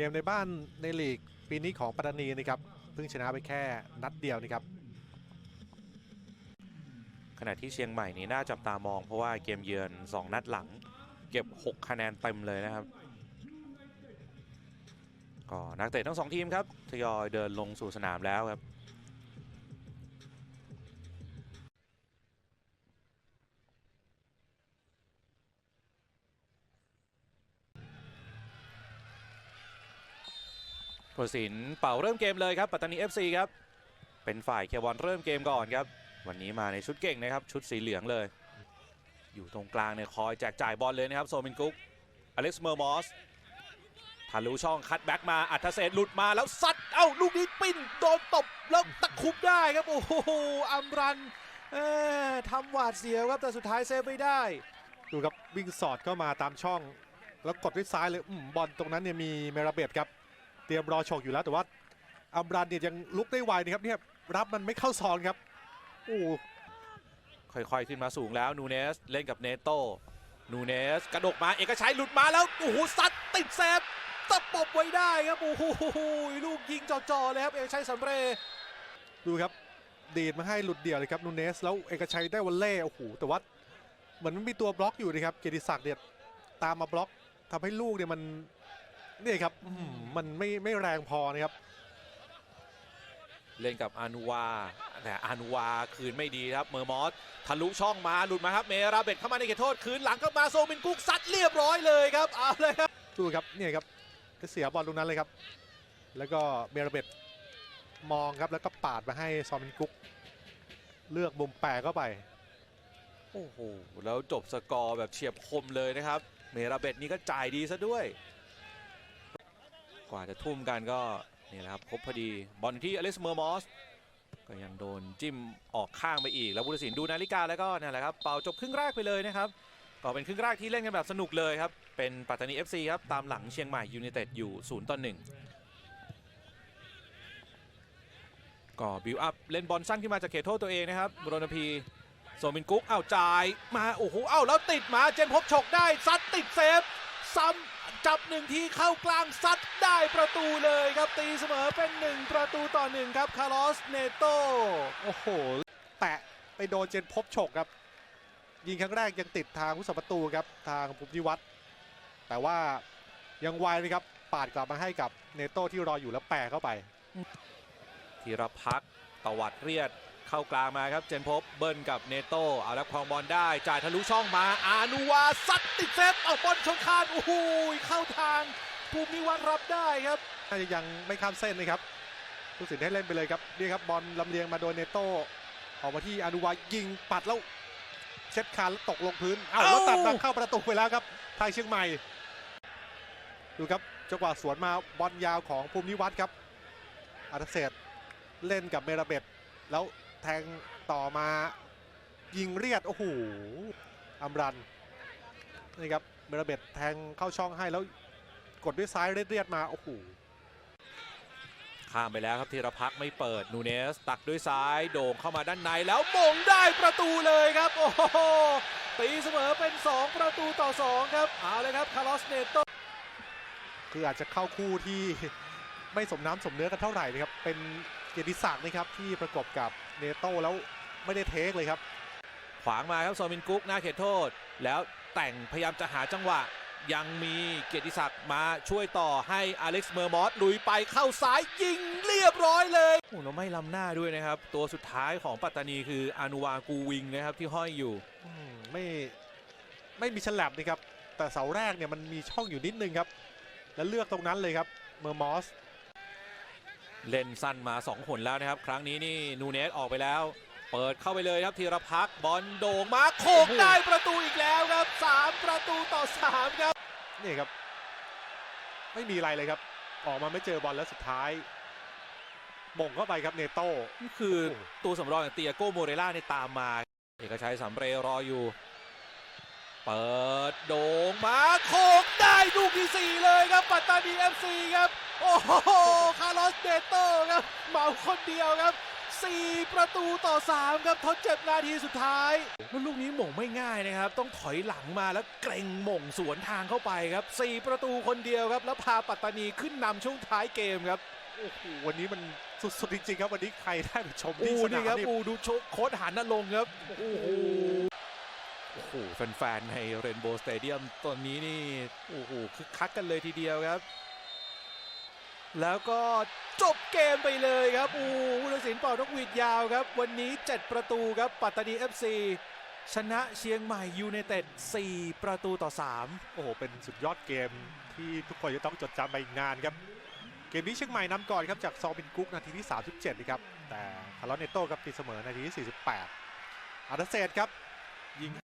กมในบ้านในลีกปีนี้ของปัตตานีนะครับเพิ่งชนะไปแค่นัดเดียวนะครับขณะที่เชียงใหม่นี่น่าจับตามอง เพราะว่าเกมเยือน 2 นัดหลัง เก็บ 6 คะแนนเต็มเลยนะครับก็นักเตะทั้งสองทีมครับทยอยเดินลงสู่สนามแล้วครับ ผู้สินเป่าเริ่มเกมเลยครับปัตตานี FC ครับ เป็นฝ่ายเคบอลเริ่มเกมก่อนครับ วันนี้มาในชุดเก่งนะครับ ชุดสีเหลืองเลย อยู่ตรงกลางเนี่ยคอยแจกจ่ายบอลเลยนะครับโซมินกุ๊กอเล็กซ์เมอร์มอสทะลุช่องคัดแบ็กมาอัธเศษหลุดมาแล้วซัด เอ้าลูกนี้ปิ้นโดนตบแล้วตะคุบได้ครับ โอ้โหอัมรันทำหวาดเสียวครับแต่สุดท้ายเซฟไม่ได้ ดูครับวิ่งสอดเข้ามาตามช่อง แล้วกดด้วยซ้ายเลยอบอลตรงนั้นเนี่ยมีเมราเบตครับ ตรียมรอฉกอยู่แล้วแต่ว่าอัมรันเนี่ยยังลุกได้ไวนะครับเนี่ยรับมันไม่เข้าซองครับโอ้ค่อยๆขึ้นมาสูงแล้วนูเนสเล่นกับเนโตนูเนสกระดกมาเอกชัยหลุดมาแล้วโอ้โหซัดติดเซฟตะปบไว้ได้ครับโอ้โหลูกยิงจ่อๆเลยครับเอกชัยสำเร็จดูครับดีดมาให้หลุดเดี่ยวเลยครับนูเนสแล้วเอกชัยได้วันเล่โอ้โหแต่ว่าเหมือนมันมีตัวบล็อกอยู่นะครับเกียรติศักดิ์เนี่ยตามมาบล็อกทำให้ลูกเนี่ยมันเนี่ยครับอื้อหือมันไม่ไม่แรงพอนะครับ เล่นกับอานุวาแต่อานุวาคืนไม่ดีครับเมอร์มอสทะลุช่องมาหลุดมาครับเมราเบตเข้ามาในเขตโทษคืนหลังเข้ามาโซมินกุ๊กซัดเรียบร้อยเลยครับเอาเลยครับดูครับเนี่ยครับก็เสียบอลตรงนั้นเลยครับ แล้วก็เมราเบตมองครับแล้วก็ปาดมาให้ซอมินกุ๊กเลือกมุมแปรเข้าไปโอ้โหแล้วจบสกอร์แบบเฉียบคมเลยนะครับ เมราเบตนี่ก็จ่ายดีซะด้วย กว่าจะทุ่มกันก็นี่แหละครับครบพอดีบอลที่อเล็กซ์เมอร์มอสก็ยังโดนจิ้มออกข้างไปอีก แล้วบุรสินดูนาฬิกาแล้วก็นั่แหละครับเป่าจบครึ่งแรกไปเลยนะครับก็เป็นครึ่งแรกที่เล่นกันแบบสนุกเลยครับเป็นปัตตานี FC ครับตามหลังเชียงใหม่ยูไนเต็ดอยู่0ต่อ1ก็บิวอัพเล่นบอลสั้นขึ้นมาจากเขตโทษตัวเองนะครับบรณพีโซมินกุ๊กอ้าวจ่ายมาโอ้โหอ้าวแล้วติดมาเจนพบฉกได้ซัดติดเซฟ ซ้ำจับหนึ่งทีเข้ากลางซัดได้ประตูเลยครับตีเสมอเป็นหนึ่งประตูต่อหนึ่งครับคาร์ลอสเนโตโอ้โห แตะไปโดนเจนพบฉกครับ ยิงครั้งแรกยังติดทางผู้สัประตูครับทางภูมิวัฒน์แต่ว่ายังไวนะครับปาดกลับมาให้กับเนโต้ที่รออยู่แล้วแปะเข้าไปธีรพักษ์ตวัดเรียด เข้ากลางมาครับ เจนพบเบิ้ลกับเนโตเอาแล้วครองบอลได้ จ่ายทะลุช่องมาอานุวาซัดติดเซฟเอาบอลชนคานโอ้โหเข้าทางภูมิวัฒน์รับได้ครับน่าจะยังไม่ข้ามเส้นนะครับผู้สินให้เล่นไปเลยครับนี่ครับบอลลำเลียงมาโดยเนโต้ออกมาที่อนุวายิงปัดแล้วเช็ดคานแล้วตกลงพื้นเอ้าเอ้าแล้วตัดมาเข้าประตูไปแล้วครับทางเชียงใหม่ ดูครับจังหวะสวนมาบอลยาวของภูมิวัฒน์ครับอัตเศษเล่นกับเมราเบตแล้ว แทงต่อมายิงเรียด โอ้โหอัมรันนี่ครับเมราเบตแทงเข้าช่องให้แล้วกดด้วยซ้ายเรียดๆมา โอ้โหข้ามไปแล้วครับธีรพักษ์ไม่เปิดนูเนส ตักด้วยซ้ายโด่งเข้ามาด้านในแล้วมงได้ประตูเลยครับ โอ้โหตีเสมอเป็น 2 ประตูต่อ 2 ครับ เอาเลยครับคาร์ลอสเนโตคืออาจจะเข้าคู่ที่ไม่สมน้ำสมเนื้อกันเท่าไหร่นะครับเป็น เกียรติศักดิ์นะครับที่ประกบกับเนโต้แล้วไม่ได้เทคเลยครับ ขวางมาครับโซมินกุ๊กหน้าเขตโทษ แล้วแต่งพยายามจะหาจังหวะ ยังมีเกียรติศักดิ์มาช่วยต่อให้อเล็กซ์เมอร์มอสลุยไปเข้าซ้ายยิงเรียบร้อยเลยโอ้โหแล้วไม่ล้ำหน้าด้วยนะครับ ตัวสุดท้ายของปัตตานีคืออานุวากูวิงนะครับที่ห้อยอยู่อืมไม่ไม่มีฉลับนะครับ แต่เสาแรกเนี่ยมันมีช่องอยู่นิดนึงครับ แล้วเลือกตรงนั้นเลยครับเมอร์มอส เล่นสั้นมา 2 หนแล้วนะครับ ครั้งนี้นี่นูเนสออกไปแล้ว เปิดเข้าไปเลยครับธีรพักษ์บอลโด่งมาโขกได้ประตูอีกแล้วครับ 3 ประตูต่อ 3 ครับ นี่ครับ ไม่มีอะไรเลยครับ ออกมาไม่เจอบอลแล้วสุดท้ายมงเข้าไปครับเนโต้นี่คือตัวสำรองอย่างเตียโก้โมเรล่าเนี่ยตามมา เอกชัยสำเรย์รออยู่ เปิดโด่งมาโขกได้ลู กที่ 4 เลยครับ ปัตตานีเอฟซีครับ โอ้โห คาร์ลอสเดโต้ครับเหมาคนเดียวครับ 4 ประตูต่อ 3 ครับทดเจ็บนาทีสุดท้ายแล้วลูกนี้หม่งไม่ง่ายนะครับ ต้องถอยหลังมาแล้วเกรงหม่งสวนทางเข้าไปครับ 4 ประตูคนเดียวครับ แล้วพาปัตตานีขึ้นนำช่วงท้ายเกมครับโอ้โหวันนี้มันสุดๆจริงๆครับ วันนี้ใครได้ไปชมอูที่สนานี่มครับนี่อูดูโชคโค้ดหันนลงค์ครับ โอ้โห โอ้โหแฟนๆในเรนโบว์สเตเดียมตอนนี้นี่โอ้โหคึกคักกันเลยทีเดียวครับ แล้วก็จบเกมไปเลยครับอูผู้ตัดสินเป่านกหวีดยาวครับ วันนี้ 7 ประตูครับ ปัตตานี FC ชนะเชียงใหม่ยูไนเต็ด4 ประตูต่อ 3 โอ้โห เป็นสุดยอดเกมที่ทุกคนจะต้องจดจำไปอีกนานครับ เกมนี้เชียงใหม่นำก่อนครับจากซอบินกุ๊กนาทีที่ 37นะครับ แต่คาร์ลอสเนโต้ครับตีเสมอนาทีที่ 48อาร์เดเซตครับยิง